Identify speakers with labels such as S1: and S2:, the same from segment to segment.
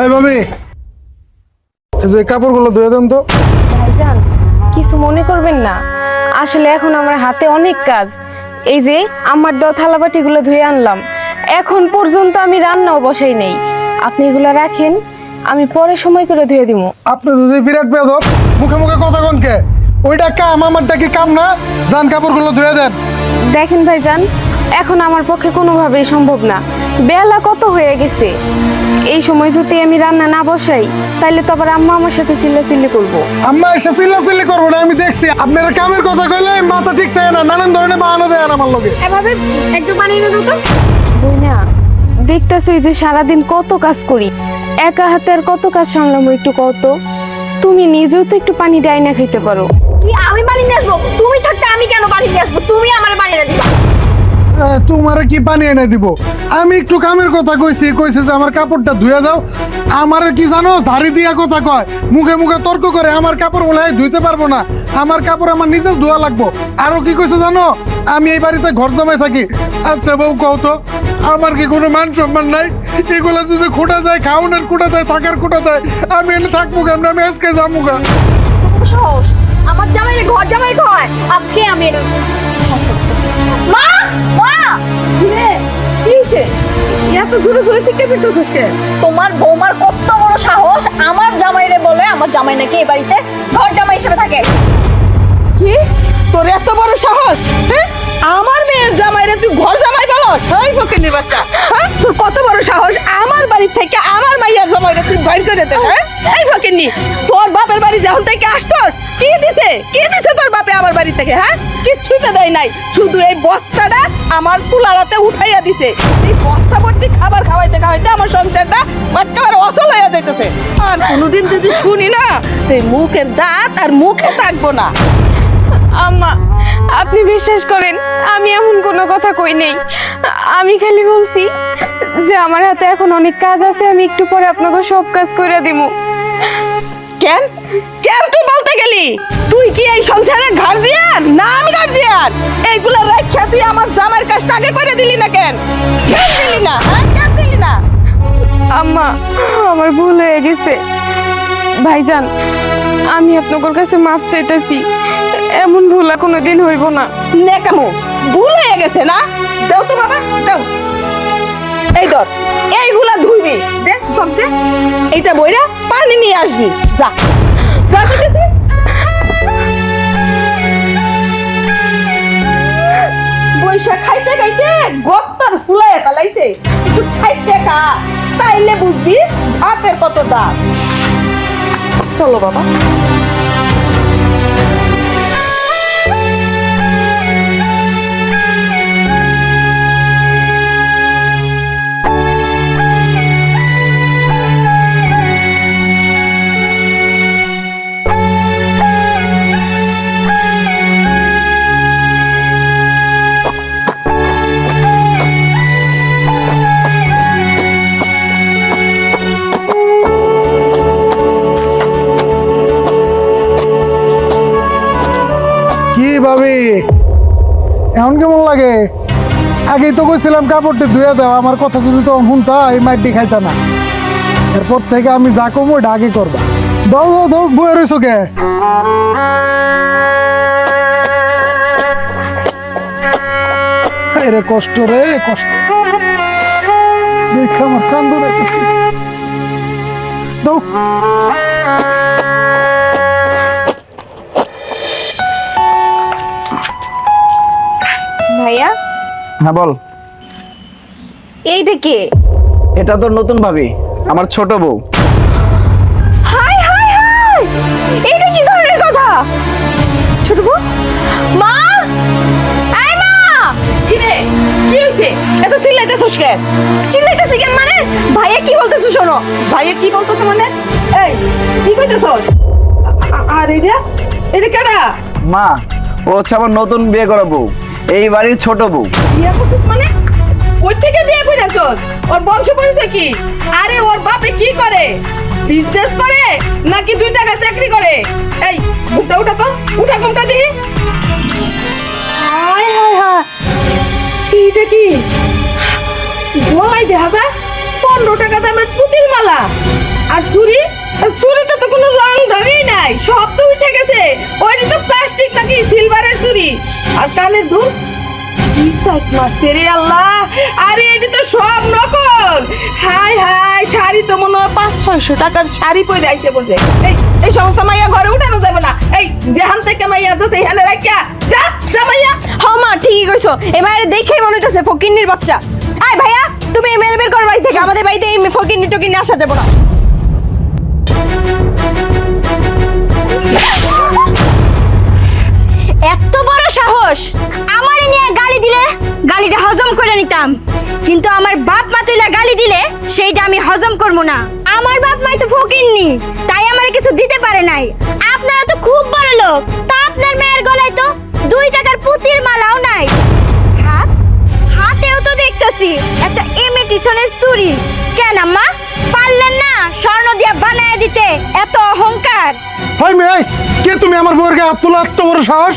S1: এই ভাবি এই যে কাপড়গুলো ধুয়ে দেন তো।
S2: ভাইজান কিছু মনে করবেন না। আসলে এখন আমার হাতে অনেক কাজ। এই যে আমার দেওয়া থালাবাটিগুলো ধুয়ে আনলাম। এখন পর্যন্ত আমি রান্নাও বসাই নেই। আপনি এগুলো রাখেন আমি পরে সময় করে ধুয়ে দিব
S1: আপনি যদি বিরাট বেদব মুখে মুখে কথা কনকে ওইটা কাম আমারটা কি কাম না? যান কাপড়গুলো ধুয়ে দেন।
S2: দেখেন ভাইজান এখন আমার পক্ষে কোনোভাবেই সম্ভব না। বেলা কত হয়ে গেছে? এই সময় যদি আমি রান্না না বসাই তাহলে তো আবার আম্মা আমার সাথে চিল্লাচিল্লি করব।
S1: আম্মা এসে চিল্লা চিল্লি করব না আমি দেখছি। আপনারা কামের কথা কইলে মাথা ঠিক থাকে না নানান ধরনের বাহানো দেয় আমার লগে।
S2: এভাবে একটু বানিয়ে দাও তো। দেখতেছই যে সারাদিন কত কাজ করি। একা হাতে আর কত কাজ সামলামো একটু কত তুমি নিজেও তো একটু পানি ডাইনা খেতে পারো।
S3: কি আমি বাড়ি নিয়ে আসব? তুমি থাকতে আমি কেন বাড়ি নিয়ে আসব? তুমি আমার বাড়ি নিয়ে দিবা
S1: তোমারে কি পানি এনে দিব? আমি একটু কামের কথা কইছি, কইছে যে আমার কাপড়টা ধুয়ে দাও। আমারে কি জানো, ঝাড়ি দিয়া কথা কয়। মুখে মুখে তর্ক করে, আমার কাপড় বলে ধুইতে পারব না। আমার কাপড় আমার নিজে ধোয়া লাগবো। আরও কি কইছে জানো? আমি এই বাড়িতে ঘর জমাই থাকি। আচ্ছা বউ, কও তো, আমার কি কোনো মান সম্মান নাই? এগুলো যদি খুঁটা দেয় খাওয়ানোর খুঁটা দেয়, থাকার খুঁটা দেয়, আমি এনে থাকব কেমন? আমি আজকে যাব গা
S3: আমার জামাই ঘর জামাই কয়। আজকে আমি এটা। মা মা! রে কি হইছে?
S4: এত জোরে জোরে শিখে ফিরতেছিস কে
S3: তোমার বৌমার কত বড় সাহস আমার জামাইরে বলে আমার জামাই নাকি এই বাড়িতে ঘর জামাই হিসেবে থাকে।
S4: কি? তোর এত বড় সাহস? হ্যাঁ? আমার মেয়ের জামাইরে তুই ঘর জামাই বলস? ওই ফকিনির বাচ্চা। হ্যাঁ? তোর কত বড় সাহস? আমার বাড়ি থেকে আমার মাইয়ার তুই বাইর করে দিস হ্যাঁ? এই ফকিনি তোর বাপের বাড়ি যখন থেকে আসতোর কি দিছে? কি দিছে তোর বাপে আমার বাড়ি থেকে হ্যাঁ? কিচ্ছুই তো দেয় নাই। শুধু এই বস্তাটা আমার কুলারাতে উঠাইয়া দিছে। এই বস্তা ভর্তি খাবার খাওয়াইতে খাওয়াইতে আমার সংসারটা একেবারে অচল হয়ে যাইতেছে। আর কোনোদিন যদি শুনি না তুই মুখের দাঁত আর মুখে থাকব না।
S2: আম্মা, আপনি বিশ্বাস করেন, আমি এমন কোনো কথা কই নেই। আমি খালি বলছি যে আমার হাতে এখন অনেক কাজ আছে আমি একটু পরে আপনাকে সব কাজ করে দিব
S4: কেন? কেন তুই বলতে গেলি? তুই কি এই সংসারের গার্জিয়ান না আমি গার্জিয়ান এইগুলা রাখা তুই আমার জামার কাজটা আগে করে দিলি না কেন? কেন দিলি না? হ্যাঁ কেন দিলি না?
S2: আম্মা আমার ভুল হয়ে গেছে। ভাইজান আমি আপনাদের কাছে মাপ চাইতেছি। এমন ভুল আর কোনোদিন হইব না।
S4: নেকামো ভুল হয়ে গেছে না? দাও তো বাবা দাও। এই ধর এইগুলা ধুইবি। দে সব দে। এইটা বইরা পানি নিয়ে আসবি। যা। যা দিতেছি বৈশাখ খাইতে খাইতে গত্তার ফুলায় একটু খাইতে খা তাইলে বুঝবি ভাতের কত দাম। চলো বাবা।
S1: এখন কেমন লাগে? আগেই তো কইছিলাম কাপড়টি ধুয়ে দাও, আমার কথা যদি তো শুনতা, এই মাইটি খাইতা না। এরপর থেকে আমি যা কমো ওটা আগে করবা। দাও দাও বয়ে রয়েছো কে? রে কষ্ট রে, কষ্ট। দেখে আমার কান্দ দাও।
S3: ভাইয়া।
S5: হ্যাঁ বল।
S3: এইটা কে?
S5: এটা তো নতুন ভাবি আমার ছোট বউ।
S3: Hi hi hi! এইটা কি ধরনের কথা? ছোট বউ? মা! আয় মা!
S4: কি রে? কি হয়েছে এত চিল্লাইতেছিস কেন?
S3: চিল্লাইতেছি কেন মানে? ভাইয়া কি বলতেছো শোনো।
S4: ভাইয়া কি বলতেছে মানে? এই কি কইতেছ আর এটা এটা কেডা?
S5: মা ও হচ্ছে আমার নতুন বিয়ে করা বউ। এই বাড়ির ছোট বউ।
S4: মানে? কই থেকে বিয়ে কইরাছ ওর বংশ পরিচয় কি? আরে ওর বাপে কি করে? বিজনেস করে নাকি দুই টাকা চাকরি করে? এই উঠা উঠা তো, উঠা কমটা দিই হায় হায় হায়। এইটা কি? গলায় পনেরো টাকা দামের পুতির মালা। আর চুরি চুরিতে তো কোনো রং ঢঙই নাই, সব তো উঠে গেছে। ওইটি তো প্লাস্টিক নাকি সিলভারের চুরি? আর কানের শাড়ি মনে পরে এই মাইয়া ঘরে এই মাইয়া তো রাখিয়া
S3: মা, ঠিকই কইছো। মনে হইতেছে ফকিন্নির বাচ্চা। আয় ভাইয়া, তুমি বের করো বাড়ি থেকে। আমাদের বাড়িতে এই ফকিন্নি টকিন্নি আসা যাব না।
S6: সাহস। আমারে নিয়ে গালি দিলে গালিটা হজম করে নিতাম। কিন্তু আমার বাপ মা তুইলা গালি দিলে সেইটা আমি হজম করব না। আমার বাপ মাই তো ফকিরনি, তাই আমারে কিছু দিতে পারে নাই। আপনারা তো খুব বড় লোক, তা আপনার মেয়ের গলায় তো দুই টাকার পুতির মালাও নাই। হাত? হাতেও তো দেখতেছি, একটা ইমিটেশনের চুরি। কেন আম্মা? পারলেন না স্বর্ণ দিয়া বানায় দিতে, এত অহংকার।
S1: হয় মেয়ে, কে তুমি আমার বউয়ের গায়ে হাত তোলা? এত বড় সাহস?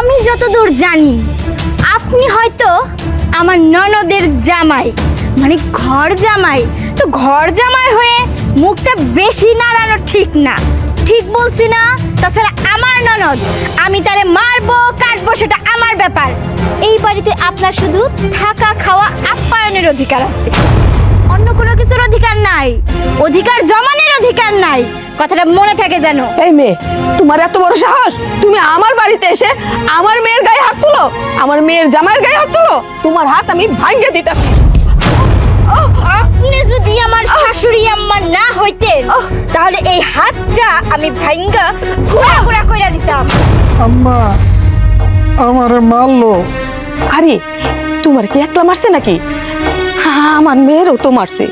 S6: আমি যতদূর জানি, আপনি হয়তো আমার ননদের জামাই মানে ঘর জামাই। তো ঘর জামাই হয়ে মুখটা বেশি নাড়ানো ঠিক না। ঠিক বলছি না, তাছাড়া আমার ননদ, আমি তারে মারবো, কাটবো, সেটা আমার ব্যাপার। এই বাড়িতে আপনার শুধু থাকা খাওয়া আপ্যায়নের অধিকার আছে। কিছুর অধিকার নাই। অধিকার জমানের অধিকার নাই। কথাটা মনে থাকে যেন।
S4: এই মেয়ে তোমার এত বড় সাহস? তুমি আমার বাড়িতে এসে আমার মেয়ের গায়ে হাত তুলো? আমার মেয়ের জামাইয়ের গায়ে হাত তুলো? তোমার হাত আমি ভাঙিয়ে দিতেছি।
S6: আপনি যদি আমার শাশুড়ি আম্মা না হইতেন তাহলে এই হাতটা আমি ভাঙ্গা ঘোরা ঘোরা কইরা দিতাম।
S1: আম্মা আমারে মারলো।
S4: আরে তোমার কি একলা মারছে নাকি? হ্যাঁ, আমার মেয়েরও তো মারছে।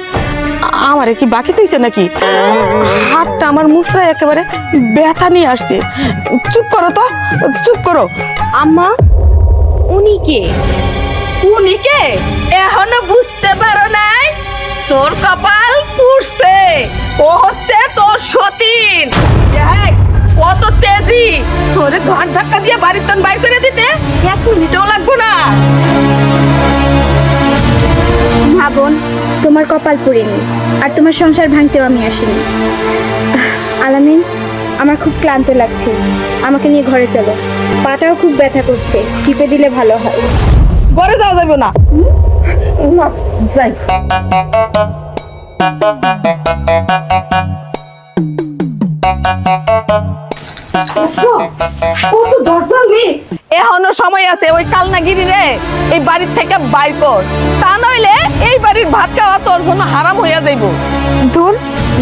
S4: আমারে কি বাকি দিয়েছে নাকি? হাতটা আমার মুসরায় একেবারে ব্যথা নিয়ে আসছে। চুপ করো তো চুপ করো।
S2: আম্মা উনি কে?
S4: উনি কে? এখনও বুঝতে পারো নাই তোর কপাল পুড়ছে। ও হচ্ছে তোর সতীন। দেখ কত তেজি। তোর ঘর ধাক্কা দিয়ে বাড়ির তন বাইর করে দিতে এক মিনিটও লাগবো না
S6: না। তোমার কপাল পুড়েনি, আর তোমার সংসার ভাঙতেও আমি আসিনি। আলামিন, আমার খুব ক্লান্ত লাগছে। আমাকে নিয়ে ঘরে চলো। পাটাও খুব ব্যথা করছে। টিপে দিলে ভালো হয়।
S4: ঘরে যাওয়া যাবে না। যাই। এখনও সময় আছে ওই কালনাগিরি রে এই বাড়ির থেকে বাইর কর। তা নইলে এই বাড়ির ভাত খাওয়া তোর জন্য হারাম হইয়া যাইব।
S2: ধুর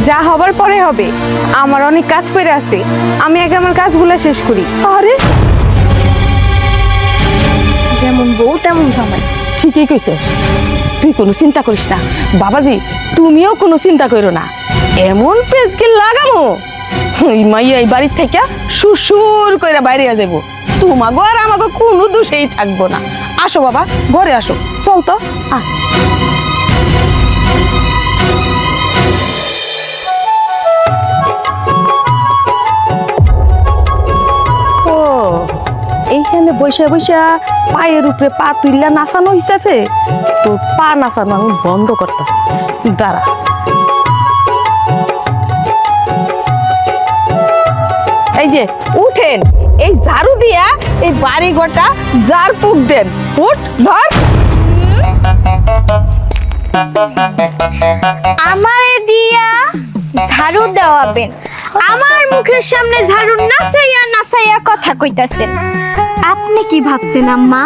S2: যা হবার পরে হবে। আমার অনেক কাজ পড়ে আছে। আমি আগে আমার কাজগুলো শেষ করি।
S4: আরে!
S2: যেমন বউ তেমন জামাই।
S4: ঠিকই কইছ। তুই কোনো চিন্তা করিস না। বাবাজি তুমিও কোনো চিন্তা করো না। এমন পেজকে লাগামো। এই মাইয়া এই বাড়ির থেকে সুসুর কইরা বাইরে যাব তোমাগো আর আমাকে কোনো দোষেই থাকব না। আসো বাবা, ঘরে আসো। চল তো আ। এইখানে বৈশা বৈশা পায়ের উপরে পা তুললা নাচানো হইতেছে? তোর পা নাচানো আমি বন্ধ করতেছি। দাঁড়া। এই যে, উঠেন। এই ঝাড়ু দিয়া এই বাড়ি গোটা জার ফুক দেন। উঠ, ধর।
S6: আমারে দিয়া ঝাড়ু দেওয়াবেন। আমার মুখের সামনে ঝাড়ু নাচাইয়া নাচাইয়া কথা কইতাছেন। আপনি কি ভাবছেন আম্মা?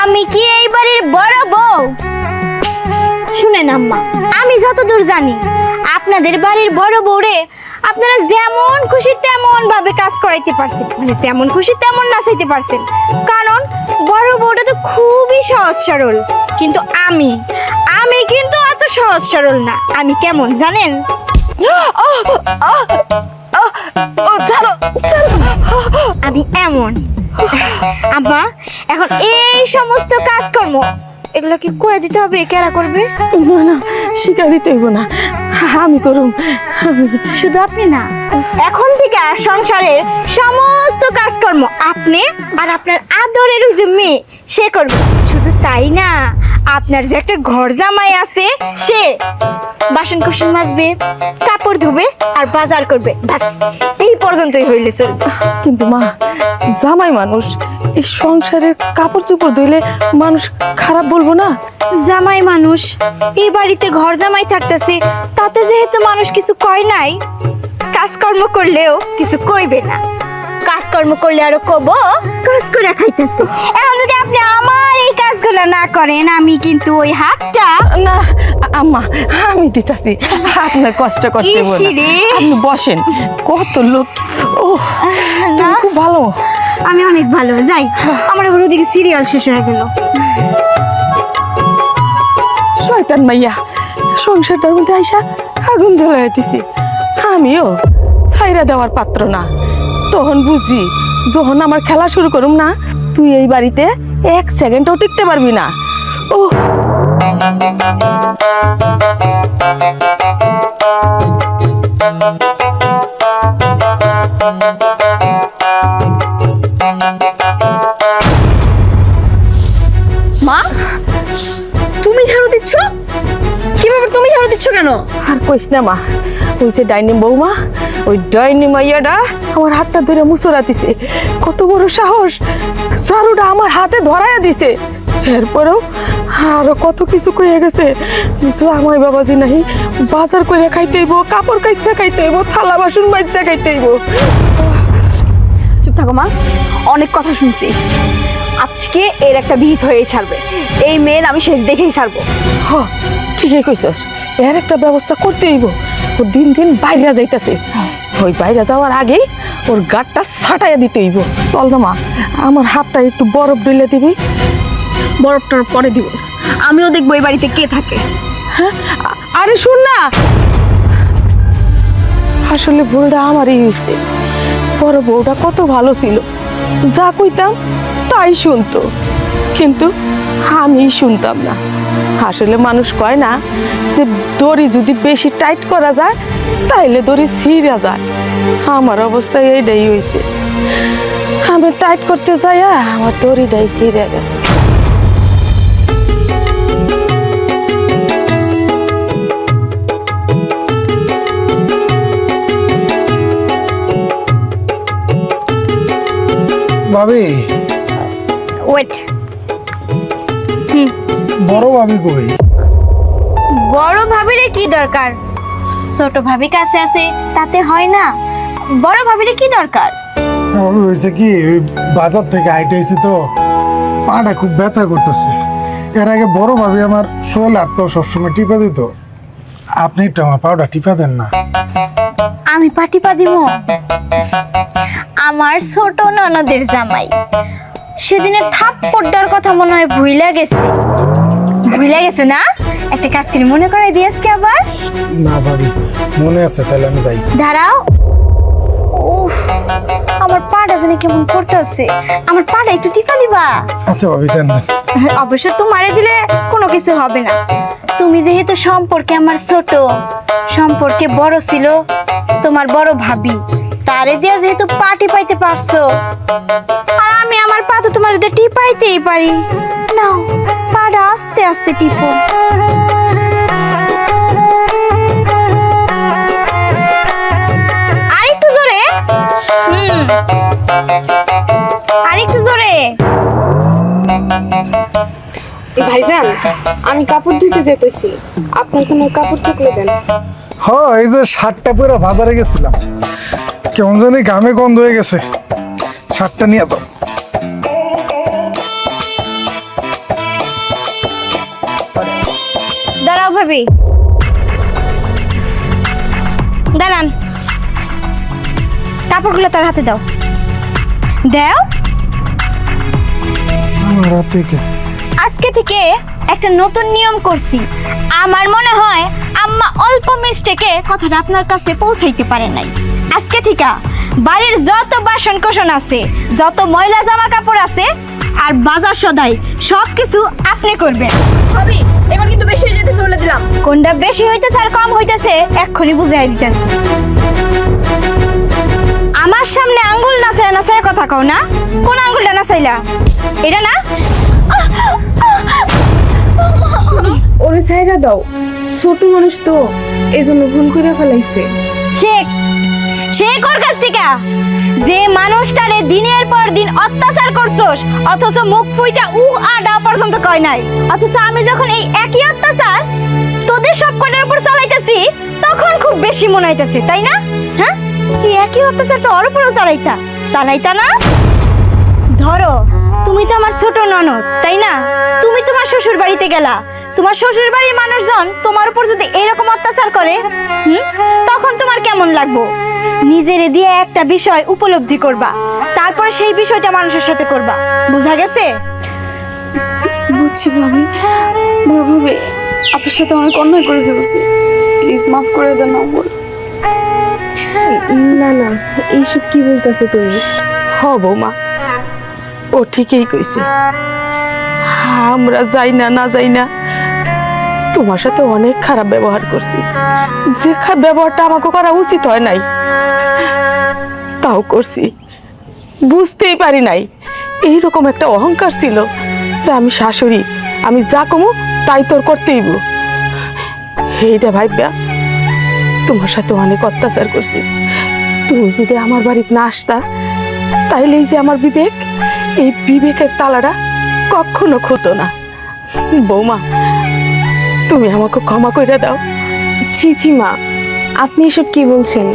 S6: আমি কি এই বাড়ির বড় বউ? শুনেন আম্মা, আমি যতদূর জানি, আপনাদের বাড়ির বড় বউরে আপনারা যেমন খুশি তেমন ভাবে কাজ করাইতে পারছেন। মানে যেমন খুশি তেমন নাচাইতে পারছেন। কারণ বড় বউটা তো খুবই সহজ সরল। কিন্তু আমি আমি কিন্তু এত সহজ সরল না। আমি কেমন জানেন। আমি এমন। আম্মা এখন এই সমস্ত কাজকর্ম এগুলো কি কয়ে দিতে হবে? কেরা করবে?
S4: না না শিকার দিতে না। আমি করুম।
S6: শুধু আপনি না এখন থেকে আর সংসারের সমস্ত কাজকর্ম আপনি আর আপনার আদরের যে মেয়ে সে করবে। শুধু তাই না আপনার যে একটা ঘর জামাই আছে সে বাসন কুসন মাজবে কাপড় ধুবে আর বাজার করবে। বাস এই পর্যন্তই হইলে চলবে।
S4: কিন্তু মা জামাই মানুষ এই সংসারের কাপড় চোপড় ধুইলে মানুষ খারাপ বলব না?
S6: জামাই মানুষ এই বাড়িতে ঘর জামাই থাকতেছে তাতে যেহেতু মানুষ কিছু কয় নাই কাজকর্ম করলেও কিছু কইবে না। কাজকর্ম করলে আরও কব কাজ করে খাইতেছে। এখন যদি আপনি আমার এই কাজগুলো না করেন আমি কিন্তু ওই হাতটা
S4: না আম্মা আমি দিতাছি। আপনার কষ্ট করতে বলো আপনি বসেন। কত লোক। ও তুমি খুব ভালো।
S6: আমি অনেক ভালো যাই। আমার আবার ওদিকে সিরিয়াল শেষ হয়ে গেল।
S4: শয়তান মাইয়া সংসারটার মধ্যে আইসা আগুন জ্বলাই দিছি। আমিও ছাইরা দেওয়ার পাত্র না। তখন বুঝবি যখন আমার খেলা শুরু করুম না তুই এই বাড়িতে এক সেকেন্ডও টিকতে পারবি না। ও
S3: মা তুমি ঝাড়ু দিচ্ছ? কীভাবে তুমি ঝাড়ু দিচ্ছ কেন?
S4: আর কইস না মা ওই যে ডাইনি বৌমা ওই ডাইনি মাইয়াটা আমার হাতটা ধরে মুসরা দিছে। কত বড় সাহস। ঝাড়ুটা আমার হাতে ধরাইয়া দিছে। এরপরেও আরও কত কিছু কইয়া গেছে। জামাই বাবাজি নাহি বাজার করে খাইতে হইব কাপড় কাইচা খাইতে হইব থালা বাসন মাইচা খাইতে হইব
S3: চুপ থাকো মা অনেক কথা শুনছি। আজকে এর একটা বিহিত হয়েই ছাড়বে। এই মেয়ের আমি শেষ দেখেই ছাড়বো।
S4: হ ঠিকই কইছস। এর একটা ব্যবস্থা করতে হইব ও দিন দিন বাইরে যাইতাছে। ওই বাইরে যাওয়ার আগেই ওর গাটটা ছাটাইয়া দিতে হইব। চল না মা, আমার হাতটা একটু বরফ ডলে দিবি।
S3: বরফটার পরে দিব। আমিও দেখব এই বাড়িতে কে থাকে।
S4: হ্যাঁ? আরে শুন না। আসলে ভুলটা আমারই হয়েছে বড় বউটা কত ভালো ছিল। যা কইতাম তাই শুনতো। কিন্তু আমি শুনতাম না। আসলে মানুষ কয় না যে দড়ি যদি বেশি টাইট করা যায় তাইলে দড়ি ছিঁড়া যায়। আমার অবস্থা এইটাই হয়েছে। আমি টাইট করতে যাই আমার দড়িটাই ছিঁড়ে গেছে।
S1: ভাবি।
S6: ওয়েট
S1: বড় ভাবি কই?
S6: বড় ভাবিরে কি দরকার? ছোট ভাবি কাছে আছে তাতে হয় না। বড় ভাবিরে কি দরকার?
S1: ভাবি হয়েছে কি ওই বাজার থেকে হাইটে এসে তো পাটা খুব ব্যথা করতেছে। এর আগে বড় ভাবি আমার শোল হাত পাও সবসময় টিপে দিত। আপনি একটু আমার পাউডার টিপা দেন না।
S6: আমি পাটি পা দিব আমার ছোট ননদের জামাই। সেদিনের থাপ্পড়টার কথা মনে হয় ভুইলা গেছে। ভুইলা গেছে না? একটা কাজ করে মনে করাই দিয়েছে আবার।
S1: না ভাবি মনে আছে তাহলে আমি যাই।
S6: দাঁড়াও। উফ আমার পাটা জানি কেমন আমার পাটা একটু টিপা দিবা।
S1: আচ্ছা ভাবি দেন দেন।
S6: অবশ্য তোমারে দিলে কোনো কিছু হবে না। তুমি যেহেতু সম্পর্কে আমার ছোট সম্পর্কে বড় ছিল তোমার বড় ভাবি তারে দিয়া যেহেতু পাটি পাইতে পারছ। আর আমি আমার পা তো তোমার দিয়ে টিপাইতেই পারি। নাও পাটা আস্তে আস্তে টিপো। আরেকটু জোরে। হুম। আরেকটু জোরে।
S2: ভাইজান আমি কাপড় ধুতে যেতেছি আপনার কোনো কাপড় থাকলে দেন।
S1: হ এই যে শার্টটা পরে বাজারে গেছিলাম। কেমন জানি ঘামে গন্ধ হয়ে গেছে। শার্টটা নিয়ে যাও।
S6: দাঁড়াও ভাবি। দাঁড়ান। কাপড়গুলো তার হাতে দাও। দাও।
S1: আমার হাত থেকে
S6: আজকে থেকে একটা নতুন নিয়ম করছি। আমার মনে হয় আম্মা অল্প মিস্টেকে কথাটা আপনার কাছে পৌঁছাইতে পারে নাই। আজকে থেকে বাড়ির যত বাসন কোসন আছে যত ময়লা জামা কাপড় আছে আর বাজার সদাই সব কিছু আপনি করবেন।
S3: ভাবি এবার কিন্তু বেশি হয়ে যেতেছে বলে দিলাম।
S6: কোনটা বেশি হইতেছে আর কম হইতেছে এক্ষুনি বুঝাই দিতেছি। আমার সামনে আঙ্গুল নাচায় নাচায় কথা কও না? কোন আঙ্গুলটা নাচাইলা? এটা না?
S2: ওরে ছাইরা দাও ছোট মানুষ তো এই জন্য ভুল করে ফেলাইছে।
S6: শেখ শেখ ওর কাছ থেকে? যে মানুষটারে দিনের পর দিন অত্যাচার করছস অথচ মুখ ফুইটা উহ আডা পর্যন্ত কয় নাই। অথচ আমি যখন এই একই অত্যাচার তোদের সব কটার উপর চালাইতেছি তখন খুব বেশি মনে হইতেছে তাই না? হ্যাঁ? এই একই অত্যাচার তো ওর উপরও চালাইতা। চালাইতা না? ধরো তুমি তো আমার ছোট ননদ তাই না? তুমি তোমার শ্বশুর বাড়িতে গেলা। তোমার শ্বশুর বাড়ির মানুষজন তোমার উপর যদি এরকম অত্যাচার করে হুম, তখন তোমার কেমন লাগবো? নিজেরে দিয়ে একটা বিষয় উপলব্ধি করবা। তারপরে সেই বিষয়টা মানুষের সাথে করবা। বুঝা গেছে?
S3: বুঝছি ভাবি। বড় ভাবি আপনার সাথে অনেক অন্যায় করে ফেলছি। প্লিজ মাফ করে দেন আমার
S2: না না এইসব কি বলতেছো তুমি?
S4: হ বৌমা ও ঠিকই কইছে। আমরা যাই না না যাই না তোমার সাথে অনেক খারাপ ব্যবহার করছি। যে খারাপ ব্যবহারটা আমাকে করা উচিত হয় নাই তাও করছি। বুঝতেই পারি নাই, এইরকম একটা অহংকার ছিল যে আমি শাশুড়ি, আমি যা কমু তাই তোর করতেইব এইটা ভাইবা তোমার সাথে অনেক অত্যাচার করছি। তুমি যদি আমার বাড়িতে না আসতা, তাইলে এই যে আমার বিবেক, এই বিবেকের তালাটা কখনো খুলতো না। বৌমা, তুমি আমাকে ক্ষমা করে দাও।
S2: ছি ছি, মা, আপনি এসব কি বলছেন?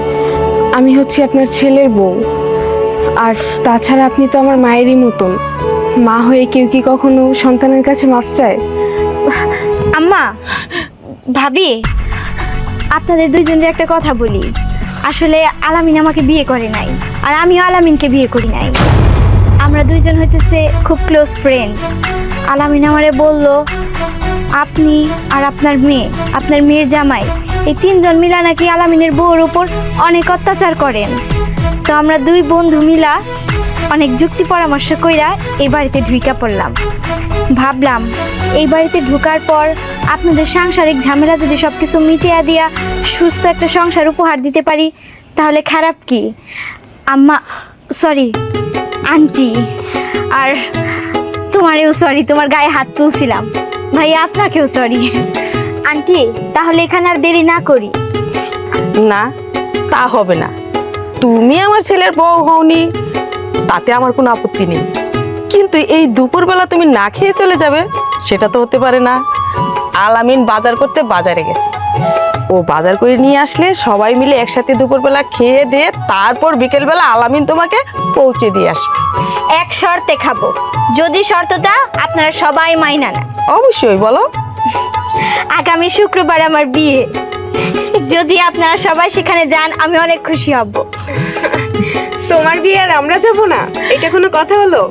S2: আমি হচ্ছি আপনার ছেলের বউ। আর তাছাড়া আপনি তো আমার মায়েরই মতন। মা হয়ে কেউ কি কখনো সন্তানের কাছে মাফ চায়?
S6: আম্মা, ভাবি, আপনাদের দুইজনের একটা কথা বলি। আসলে আলামিন আমাকে বিয়ে করে নাই, আর আমিও আলামিনকে বিয়ে করি নাই। আমরা দুইজন হইতেছে খুব ক্লোজ ফ্রেন্ড আলামিন আমারে বলল, আপনি আর আপনার মেয়ে, আপনার মেয়ের জামাই এই তিনজন মিলা নাকি আলামিনের বউর উপর অনেক অত্যাচার করেন। তো আমরা দুই বন্ধু মিলা অনেক যুক্তি পরামর্শ কইরা এই বাড়িতে ঢুইকা পড়লাম। ভাবলাম, এই বাড়িতে ঢুকার পর আপনাদের সাংসারিক ঝামেলা যদি সব কিছু মিটিয়ে দিয়া সুস্থ একটা সংসার উপহার দিতে পারি, তাহলে খারাপ কি? আম্মা সরি আন্টি, আর তোমারেও সরি তোমার গায়ে হাত তুলছিলাম। ভাইয়া, আপনাকেও সরি আন্টি তাহলে এখানে আর দেরি না করি।
S4: না তা হবে না। তুমি আমার ছেলের বউ হওনি তাতে আমার কোনো আপত্তি নেই। কিন্তু এই দুপুরবেলা তুমি না খেয়ে চলে যাবে সেটা তো হতে পারে না। আলামিন বাজার করতে বাজারে গেছে। ও বাজার করে নিয়ে আসলে সবাই মিলে একসাথে দুপুরবেলা খেয়ে দিয়ে তারপর বিকেলবেলা আলামিন তোমাকে পৌঁছে দিয়ে আসবে।
S6: এক শর্তে খাব। যদি শর্তটা আপনারা সবাই মাইনা নেন।
S4: অবশ্যই বলো।
S6: আগামী শুক্রবার আমার বিয়ে। যদি আপনারা সবাই সেখানে যান, আমি অনেক খুশি হব।
S2: তোমার বিয়ে আর আমরা যাব না? এটা কোনো কথা হলো?